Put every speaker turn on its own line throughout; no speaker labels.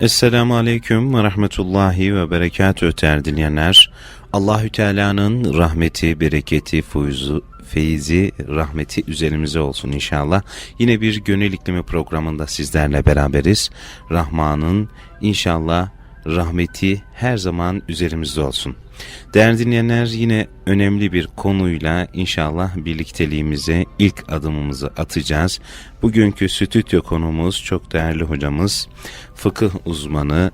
Esselamu Aleyküm ve Rahmetullahi ve Berekatü değerli dinleyenler. Allahü Teala'nın rahmeti, bereketi, fuyuzu, feyzi, rahmeti üzerimize olsun inşallah. Yine bir gönül iklimi programında sizlerle beraberiz. Rahman'ın inşallah rahmeti her zaman üzerimizde olsun. Değerli dinleyenler yine önemli bir konuyla inşallah birlikteliğimize ilk adımımızı atacağız. Bugünkü stüdyo konumuz çok değerli hocamız, fıkıh uzmanı,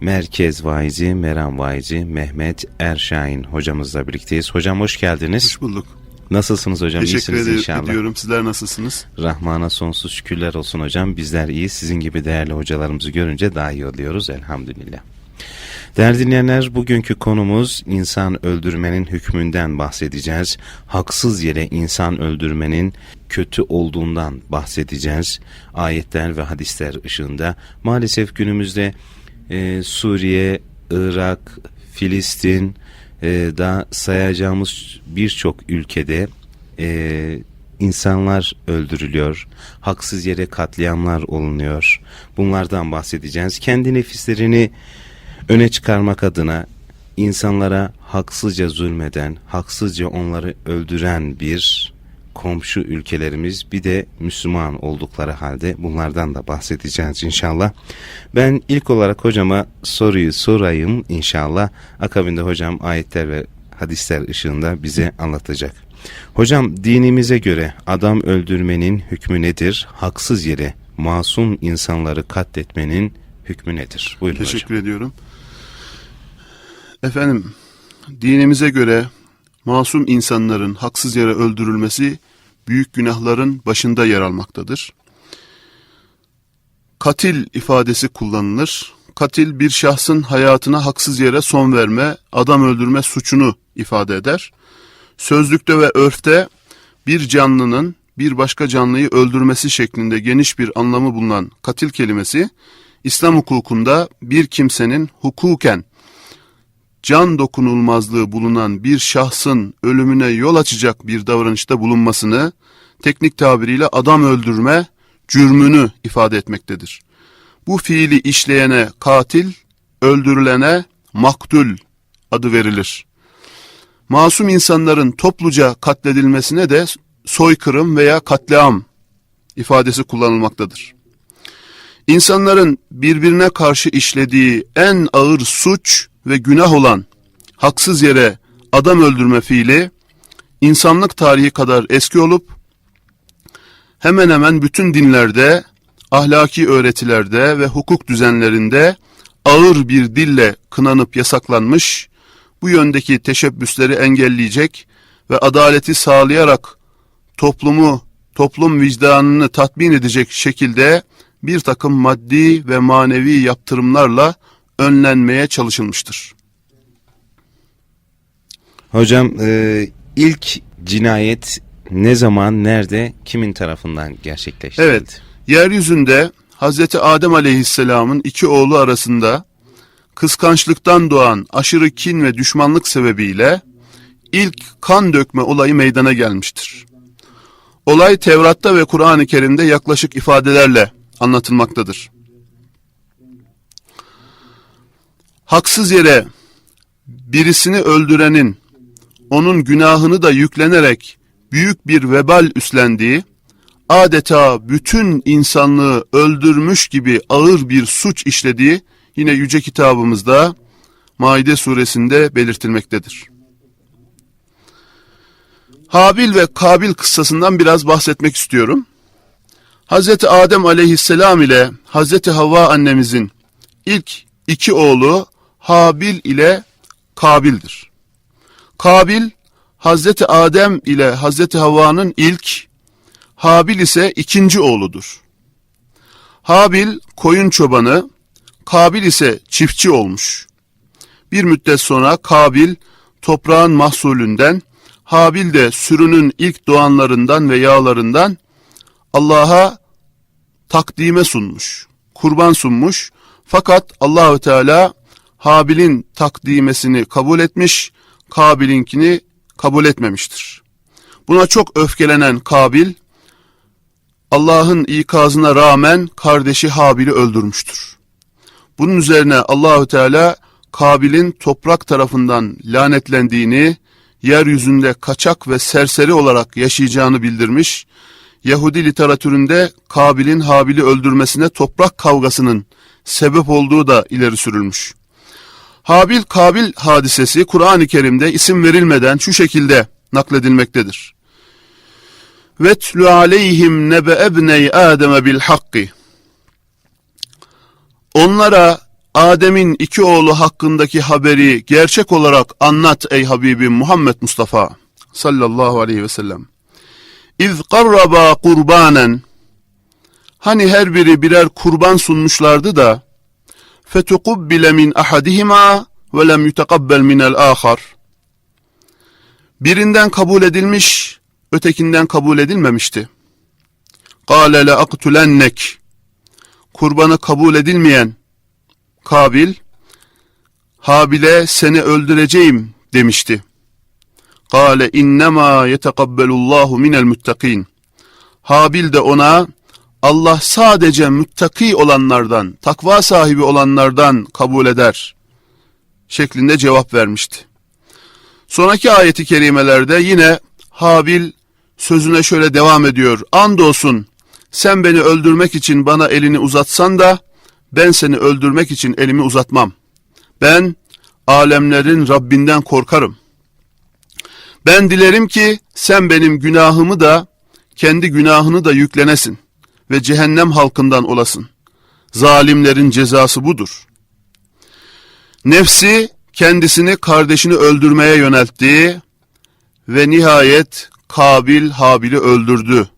Merkez Vaizi, Meram Vaizi, Mehmet Erşahin hocamızla birlikteyiz. Hocam hoş geldiniz.
Hoş bulduk.
Nasılsınız hocam?
Teşekkür
İyisiniz inşallah.
ediyorum. Sizler nasılsınız?
Rahman'a sonsuz şükürler olsun hocam. Bizler iyi. Sizin gibi değerli hocalarımızı görünce daha iyi oluyoruz elhamdülillah. Değerli dinleyenler bugünkü konumuz insan öldürmenin hükmünden bahsedeceğiz. Haksız yere insan öldürmenin kötü olduğundan bahsedeceğiz. Ayetler ve hadisler ışığında maalesef günümüzde e, Suriye, Irak, Filistin e, da sayacağımız birçok ülkede e, insanlar öldürülüyor, haksız yere katliamlar olunuyor. Bunlardan bahsedeceğiz. Kendi nefislerini öne çıkarmak adına insanlara haksızca zulmeden, haksızca onları öldüren bir komşu ülkelerimiz bir de Müslüman oldukları halde bunlardan da bahsedeceğiz inşallah. Ben ilk olarak hocama soruyu sorayım inşallah. Akabinde hocam ayetler ve hadisler ışığında bize anlatacak. Hocam dinimize göre adam öldürmenin hükmü nedir? Haksız yere masum insanları katletmenin hükmü nedir? Buyurun
Teşekkür
hocam.
ediyorum. Efendim, dinimize göre masum insanların haksız yere öldürülmesi büyük günahların başında yer almaktadır. Katil ifadesi kullanılır. Katil bir şahsın hayatına haksız yere son verme, adam öldürme suçunu ifade eder. Sözlükte ve örfte bir canlının bir başka canlıyı öldürmesi şeklinde geniş bir anlamı bulunan katil kelimesi, İslam hukukunda bir kimsenin hukuken can dokunulmazlığı bulunan bir şahsın ölümüne yol açacak bir davranışta bulunmasını, teknik tabiriyle adam öldürme cürmünü ifade etmektedir. Bu fiili işleyene katil, öldürülene maktul adı verilir. Masum insanların topluca katledilmesine de soykırım veya katliam ifadesi kullanılmaktadır. İnsanların birbirine karşı işlediği en ağır suç ve günah olan haksız yere adam öldürme fiili insanlık tarihi kadar eski olup hemen hemen bütün dinlerde, ahlaki öğretilerde ve hukuk düzenlerinde ağır bir dille kınanıp yasaklanmış, bu yöndeki teşebbüsleri engelleyecek ve adaleti sağlayarak toplumu, toplum vicdanını tatmin edecek şekilde bir takım maddi ve manevi yaptırımlarla önlenmeye çalışılmıştır.
Hocam e, ilk cinayet ne zaman, nerede, kimin tarafından gerçekleştirildi?
Evet, yeryüzünde Hazreti Adem Aleyhisselam'ın iki oğlu arasında kıskançlıktan doğan aşırı kin ve düşmanlık sebebiyle ilk kan dökme olayı meydana gelmiştir. Olay Tevrat'ta ve Kur'an-ı Kerim'de yaklaşık ifadelerle anlatılmaktadır. Haksız yere birisini öldürenin onun günahını da yüklenerek büyük bir vebal üstlendiği, adeta bütün insanlığı öldürmüş gibi ağır bir suç işlediği yine yüce kitabımızda Maide suresinde belirtilmektedir. Habil ve Kabil kıssasından biraz bahsetmek istiyorum. Hazreti Adem aleyhisselam ile Hazreti Havva annemizin ilk iki oğlu Habil ile Kabil'dir. Kabil, Hazreti Adem ile Hazreti Havva'nın ilk, Habil ise ikinci oğludur. Habil koyun çobanı, Kabil ise çiftçi olmuş. Bir müddet sonra Kabil toprağın mahsulünden, Habil de sürünün ilk doğanlarından ve yağlarından Allah'a takdime sunmuş, kurban sunmuş. Fakat Allahü Teala Habil'in takdimesini kabul etmiş, Kabil'inkini kabul etmemiştir. Buna çok öfkelenen Kabil, Allah'ın ikazına rağmen kardeşi Habil'i öldürmüştür. Bunun üzerine Allahü Teala Kabil'in toprak tarafından lanetlendiğini, yeryüzünde kaçak ve serseri olarak yaşayacağını bildirmiş. Yahudi literatüründe Kabil'in Habil'i öldürmesine toprak kavgasının sebep olduğu da ileri sürülmüş. Habil Kabil hadisesi Kur'an-ı Kerim'de isim verilmeden şu şekilde nakledilmektedir. Vetlu aleyhim nebe ebney Adem'e bil hakki. Onlara Adem'in iki oğlu hakkındaki haberi gerçek olarak anlat ey Habibim Muhammed Mustafa sallallahu aleyhi ve sellem. İz qarraba kurbanen Hani her biri birer kurban sunmuşlardı da min ahadihima ve lem yutakabbel minel ahar. Birinden kabul edilmiş, ötekinden kabul edilmemişti. Le aktulennek. Kurbanı kabul edilmeyen Kabil, Habil'e seni öldüreceğim demişti. Kâle innemâ yetekabbelullahu minel muttakin. Habil de ona Allah sadece müttaki olanlardan, takva sahibi olanlardan kabul eder şeklinde cevap vermişti. Sonraki ayeti kerimelerde yine Habil sözüne şöyle devam ediyor. Andolsun sen beni öldürmek için bana elini uzatsan da ben seni öldürmek için elimi uzatmam. Ben alemlerin Rabbinden korkarım. Ben dilerim ki sen benim günahımı da kendi günahını da yüklenesin ve cehennem halkından olasın. Zalimlerin cezası budur. Nefsi kendisini kardeşini öldürmeye yöneltti ve nihayet Kabil Habil'i öldürdü.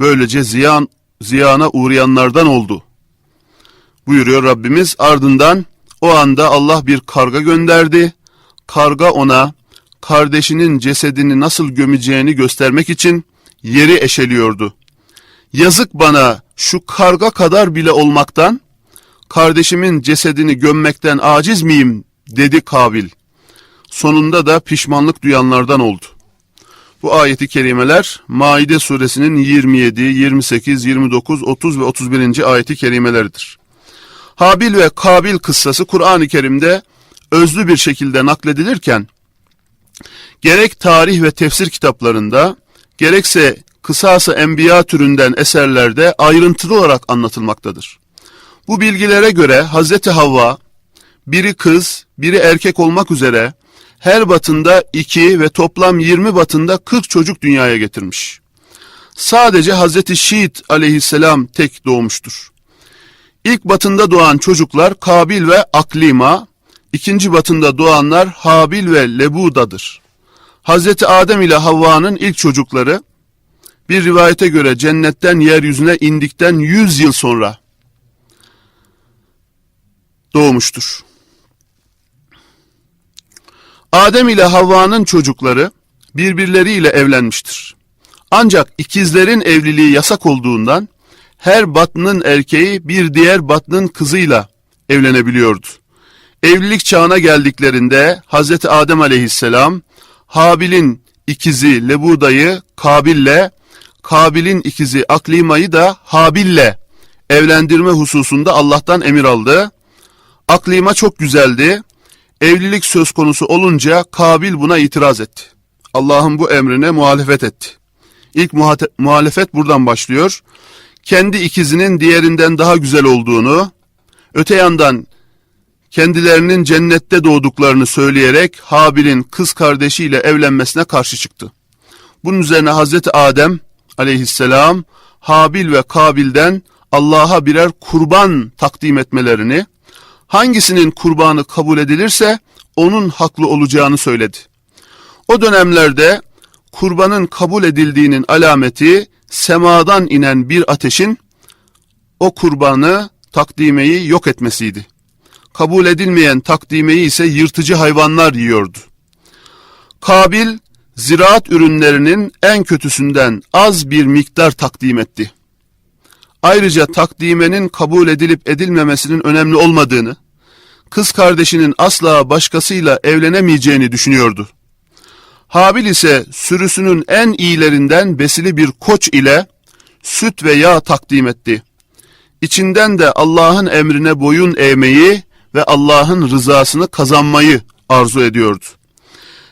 Böylece ziyan, ziyana uğrayanlardan oldu. Buyuruyor Rabbimiz ardından o anda Allah bir karga gönderdi. Karga ona kardeşinin cesedini nasıl gömeceğini göstermek için yeri eşeliyordu. Yazık bana şu karga kadar bile olmaktan, kardeşimin cesedini gömmekten aciz miyim dedi Kabil. Sonunda da pişmanlık duyanlardan oldu. Bu ayeti kerimeler Maide suresinin 27, 28, 29, 30 ve 31. ayeti kerimeleridir. Habil ve Kabil kıssası Kur'an-ı Kerim'de özlü bir şekilde nakledilirken, gerek tarih ve tefsir kitaplarında, gerekse kısası enbiya türünden eserlerde ayrıntılı olarak anlatılmaktadır. Bu bilgilere göre Hazreti Havva, biri kız, biri erkek olmak üzere her batında iki ve toplam 20 batında 40 çocuk dünyaya getirmiş. Sadece Hazreti Şiit aleyhisselam tek doğmuştur. İlk batında doğan çocuklar Kabil ve Aklima, ikinci batında doğanlar Habil ve Lebuda'dır. Hazreti Adem ile Havva'nın ilk çocukları bir rivayete göre cennetten yeryüzüne indikten 100 yıl sonra doğmuştur. Adem ile Havva'nın çocukları birbirleriyle evlenmiştir. Ancak ikizlerin evliliği yasak olduğundan her batının erkeği bir diğer batının kızıyla evlenebiliyordu. Evlilik çağına geldiklerinde Hazreti Adem aleyhisselam Habil'in ikizi Lebuda'yı Kabil'le, Kabil'in ikizi Aklima'yı da Habil'le evlendirme hususunda Allah'tan emir aldı. Aklima çok güzeldi. Evlilik söz konusu olunca Kabil buna itiraz etti. Allah'ın bu emrine muhalefet etti. İlk muhalefet buradan başlıyor. Kendi ikizinin diğerinden daha güzel olduğunu, öte yandan kendilerinin cennette doğduklarını söyleyerek Habil'in kız kardeşiyle evlenmesine karşı çıktı. Bunun üzerine Hazreti Adem aleyhisselam Habil ve Kabil'den Allah'a birer kurban takdim etmelerini, hangisinin kurbanı kabul edilirse onun haklı olacağını söyledi. O dönemlerde kurbanın kabul edildiğinin alameti semadan inen bir ateşin o kurbanı takdimeyi yok etmesiydi. Kabul edilmeyen takdimeyi ise yırtıcı hayvanlar yiyordu. Kabil ziraat ürünlerinin en kötüsünden az bir miktar takdim etti. Ayrıca takdimenin kabul edilip edilmemesinin önemli olmadığını, kız kardeşinin asla başkasıyla evlenemeyeceğini düşünüyordu. Habil ise sürüsünün en iyilerinden besili bir koç ile süt ve yağ takdim etti. İçinden de Allah'ın emrine boyun eğmeyi ve Allah'ın rızasını kazanmayı arzu ediyordu.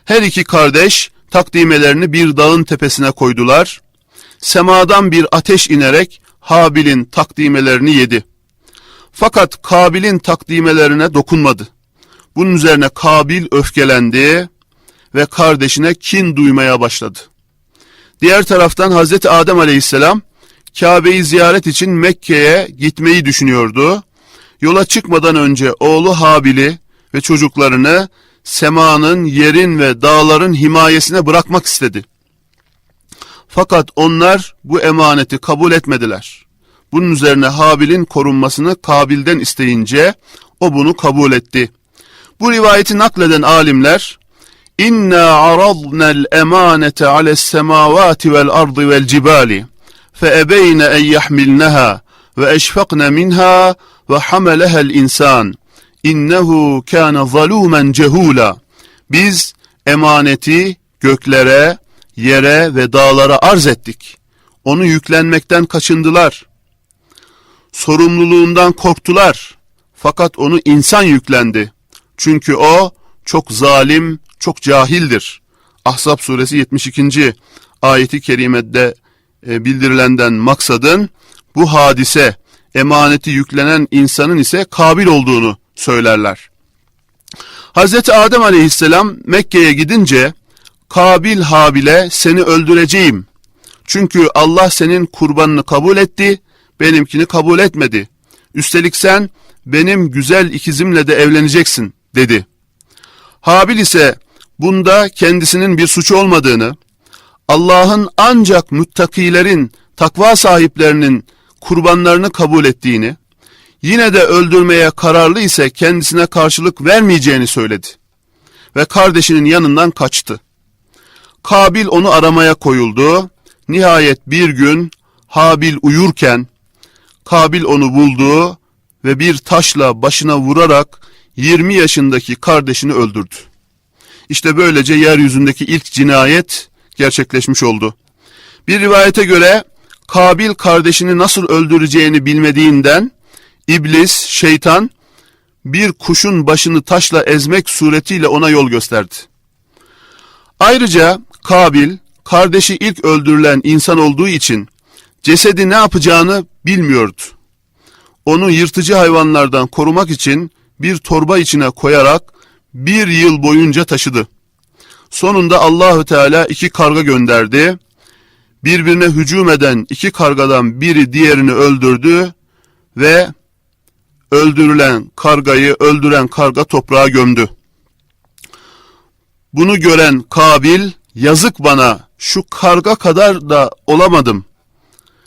Her iki kardeş takdimelerini bir dağın tepesine koydular. Semadan bir ateş inerek Habil'in takdimelerini yedi. Fakat Kabil'in takdimelerine dokunmadı. Bunun üzerine Kabil öfkelendi ve kardeşine kin duymaya başladı. Diğer taraftan Hazreti Adem aleyhisselam Kabe'yi ziyaret için Mekke'ye gitmeyi düşünüyordu. Yola çıkmadan önce oğlu Habil'i ve çocuklarını semanın, yerin ve dağların himayesine bırakmak istedi. Fakat onlar bu emaneti kabul etmediler. Bunun üzerine Habil'in korunmasını Kabil'den isteyince o bunu kabul etti. Bu rivayeti nakleden alimler İnna aradna'l emanete ales semavati vel ardı vel cibali fe ebeyne en yahmilnaha ve eşfakna minha ve hamaleha'l insan innehu kana zalumen cehula. Biz emaneti göklere, yere ve dağlara arz ettik. Onu yüklenmekten kaçındılar. Sorumluluğundan korktular. Fakat onu insan yüklendi. Çünkü o çok zalim, çok cahildir. Ahzab suresi 72. ayeti kerimede e, bildirilenden maksadın bu hadise emaneti yüklenen insanın ise kabil olduğunu söylerler. Hazreti Adem aleyhisselam Mekke'ye gidince Kabil Habil'e seni öldüreceğim. Çünkü Allah senin kurbanını kabul etti, benimkini kabul etmedi. Üstelik sen benim güzel ikizimle de evleneceksin dedi. Habil ise bunda kendisinin bir suçu olmadığını, Allah'ın ancak müttakilerin, takva sahiplerinin kurbanlarını kabul ettiğini, yine de öldürmeye kararlı ise kendisine karşılık vermeyeceğini söyledi. Ve kardeşinin yanından kaçtı. Kabil onu aramaya koyuldu. Nihayet bir gün Habil uyurken Kabil onu buldu ve bir taşla başına vurarak 20 yaşındaki kardeşini öldürdü. İşte böylece yeryüzündeki ilk cinayet gerçekleşmiş oldu. Bir rivayete göre Kabil kardeşini nasıl öldüreceğini bilmediğinden İblis, şeytan bir kuşun başını taşla ezmek suretiyle ona yol gösterdi. Ayrıca Kabil kardeşi ilk öldürülen insan olduğu için cesedi ne yapacağını bilmiyordu. Onu yırtıcı hayvanlardan korumak için bir torba içine koyarak bir yıl boyunca taşıdı. Sonunda Allahü Teala iki karga gönderdi. Birbirine hücum eden iki kargadan biri diğerini öldürdü ve öldürülen kargayı öldüren karga toprağa gömdü. Bunu gören Kabil yazık bana şu karga kadar da olamadım.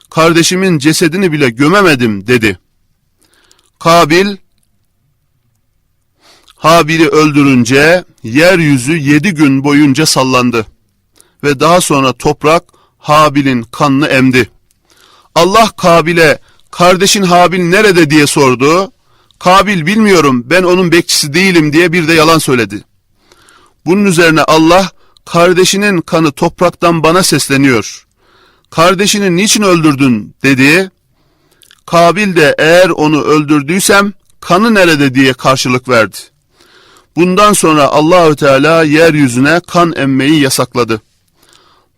Kardeşimin cesedini bile gömemedim dedi. Kabil Habil'i öldürünce yeryüzü yedi gün boyunca sallandı ve daha sonra toprak Habil'in kanını emdi. Allah Kabil'e kardeşin Habil nerede diye sordu. Kabil bilmiyorum ben onun bekçisi değilim diye bir de yalan söyledi. Bunun üzerine Allah kardeşinin kanı topraktan bana sesleniyor. Kardeşini niçin öldürdün dedi. Kabil de eğer onu öldürdüysem kanı nerede diye karşılık verdi. Bundan sonra Allahü Teala yeryüzüne kan emmeyi yasakladı.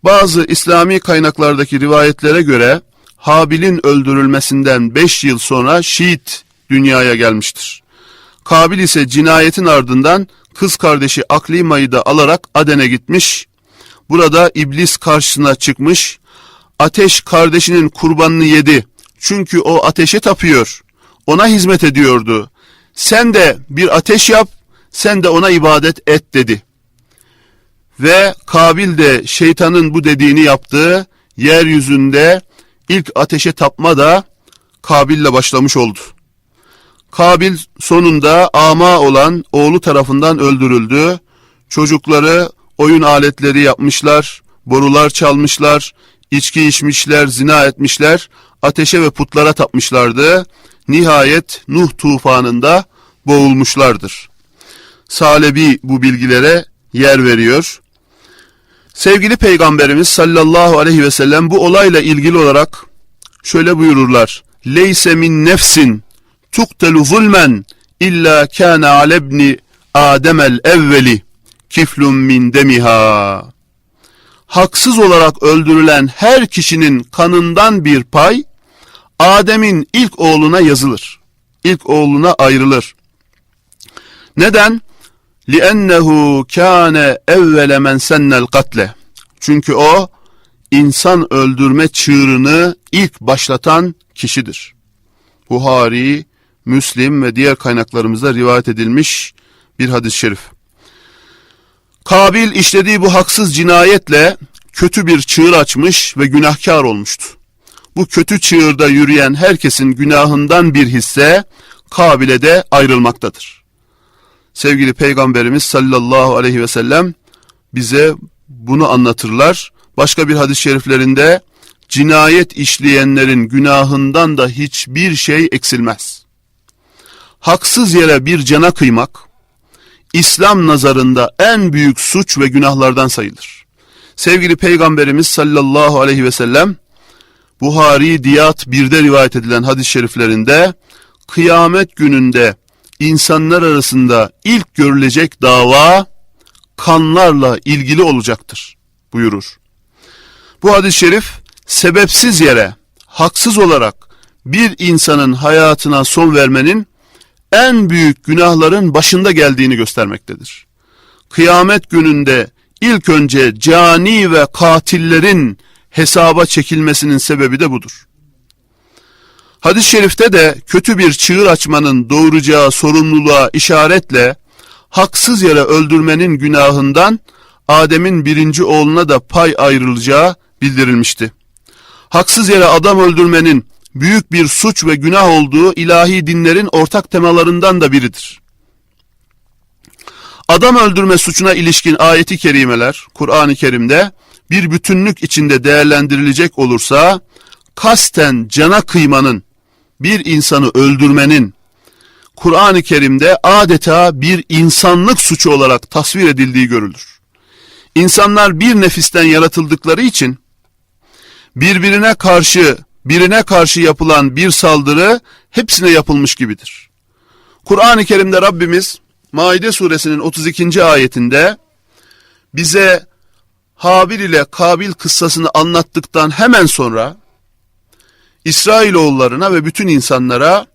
Bazı İslami kaynaklardaki rivayetlere göre Habil'in öldürülmesinden 5 yıl sonra Şiit dünyaya gelmiştir. Kabil ise cinayetin ardından kız kardeşi Aklima'yı da alarak Aden'e gitmiş. Burada iblis karşısına çıkmış. Ateş kardeşinin kurbanını yedi. Çünkü o ateşe tapıyor. Ona hizmet ediyordu. Sen de bir ateş yap, sen de ona ibadet et dedi. Ve Kabil de şeytanın bu dediğini yaptı. Yeryüzünde ilk ateşe tapma da Kabil'le başlamış oldu. Kabil sonunda ama olan oğlu tarafından öldürüldü. Çocukları oyun aletleri yapmışlar, borular çalmışlar, içki içmişler, zina etmişler, ateşe ve putlara tapmışlardı. Nihayet Nuh tufanında boğulmuşlardır. Salebi bu bilgilere yer veriyor. Sevgili Peygamberimiz sallallahu aleyhi ve sellem bu olayla ilgili olarak şöyle buyururlar. Leyse min nefsin tuktelu zulmen illa kana alebni Ademel evveli kiflun min demiha. Haksız olarak öldürülen her kişinin kanından bir pay Adem'in ilk oğluna yazılır. İlk oğluna ayrılır. Neden? لِأَنَّهُ كَانَ اَوَّلَ مَنْ سَنَّ الْقَتْلَ Çünkü o insan öldürme çığırını ilk başlatan kişidir. Buhari, Müslim ve diğer kaynaklarımızda rivayet edilmiş bir hadis-i şerif. Kabil işlediği bu haksız cinayetle kötü bir çığır açmış ve günahkar olmuştu. Bu kötü çığırda yürüyen herkesin günahından bir hisse Kabil'e de ayrılmaktadır. Sevgili Peygamberimiz sallallahu aleyhi ve sellem bize bunu anlatırlar. Başka bir hadis-i şeriflerinde cinayet işleyenlerin günahından da hiçbir şey eksilmez. Haksız yere bir cana kıymak, İslam nazarında en büyük suç ve günahlardan sayılır. Sevgili Peygamberimiz sallallahu aleyhi ve sellem, Buhari Diyat 1'de rivayet edilen hadis-i şeriflerinde, kıyamet gününde insanlar arasında ilk görülecek dava, kanlarla ilgili olacaktır buyurur. Bu hadis-i şerif, sebepsiz yere, haksız olarak bir insanın hayatına son vermenin en büyük günahların başında geldiğini göstermektedir. Kıyamet gününde ilk önce cani ve katillerin hesaba çekilmesinin sebebi de budur. Hadis-i şerifte de kötü bir çığır açmanın doğuracağı sorumluluğa işaretle haksız yere öldürmenin günahından Adem'in birinci oğluna da pay ayrılacağı bildirilmişti. Haksız yere adam öldürmenin büyük bir suç ve günah olduğu ilahi dinlerin ortak temalarından da biridir. Adam öldürme suçuna ilişkin ayeti kerimeler Kur'an-ı Kerim'de bir bütünlük içinde değerlendirilecek olursa kasten cana kıymanın bir insanı öldürmenin Kur'an-ı Kerim'de adeta bir insanlık suçu olarak tasvir edildiği görülür. İnsanlar bir nefisten yaratıldıkları için birbirine karşı birine karşı yapılan bir saldırı hepsine yapılmış gibidir. Kur'an-ı Kerim'de Rabbimiz Maide suresinin 32. ayetinde bize Habil ile Kabil kıssasını anlattıktan hemen sonra İsrailoğullarına ve bütün insanlara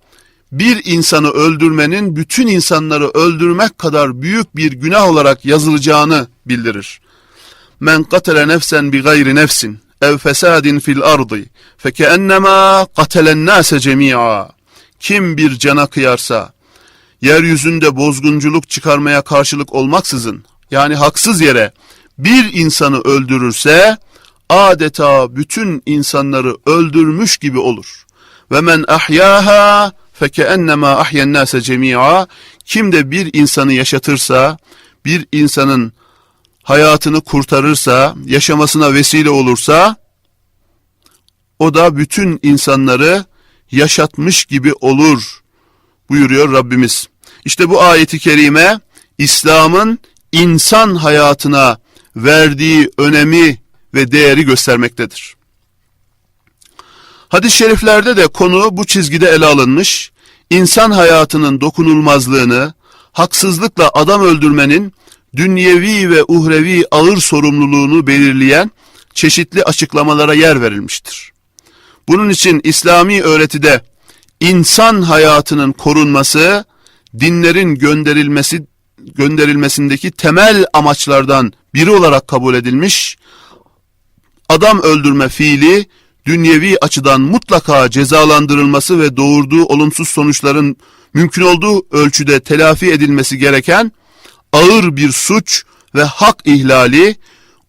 bir insanı öldürmenin bütün insanları öldürmek kadar büyük bir günah olarak yazılacağını bildirir. Men katele nefsen bi gayri nefsin ev fesadin fil ardı fekennema katelen nase cemi'a. Kim bir cana kıyarsa yeryüzünde bozgunculuk çıkarmaya karşılık olmaksızın yani haksız yere bir insanı öldürürse adeta bütün insanları öldürmüş gibi olur. Ve men ahyaha fekennema ahyen nase cemi'a. Kim de bir insanı yaşatırsa, bir insanın hayatını kurtarırsa, yaşamasına vesile olursa o da bütün insanları yaşatmış gibi olur buyuruyor Rabbimiz. İşte bu ayeti kerime İslam'ın insan hayatına verdiği önemi ve değeri göstermektedir. Hadis-i şeriflerde de konu bu çizgide ele alınmış, insan hayatının dokunulmazlığını, haksızlıkla adam öldürmenin dünyevi ve uhrevi ağır sorumluluğunu belirleyen çeşitli açıklamalara yer verilmiştir. Bunun için İslami öğretide insan hayatının korunması, dinlerin gönderilmesi gönderilmesindeki temel amaçlardan biri olarak kabul edilmiş, adam öldürme fiili dünyevi açıdan mutlaka cezalandırılması ve doğurduğu olumsuz sonuçların mümkün olduğu ölçüde telafi edilmesi gereken ağır bir suç ve hak ihlali,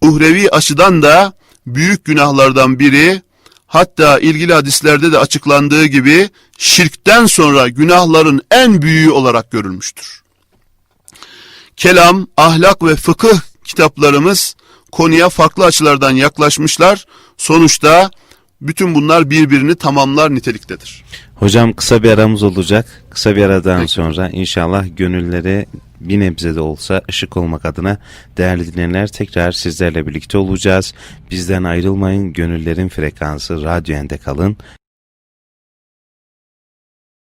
uhrevi açıdan da büyük günahlardan biri, hatta ilgili hadislerde de açıklandığı gibi şirkten sonra günahların en büyüğü olarak görülmüştür. Kelam, ahlak ve fıkıh kitaplarımız konuya farklı açılardan yaklaşmışlar. Sonuçta bütün bunlar birbirini tamamlar niteliktedir.
Hocam kısa bir aramız olacak. Kısa bir aradan sonra inşallah gönüllere bir nebze de olsa ışık olmak adına değerli dinleyenler tekrar sizlerle birlikte olacağız. Bizden ayrılmayın. Gönüllerin frekansı radyo ende kalın.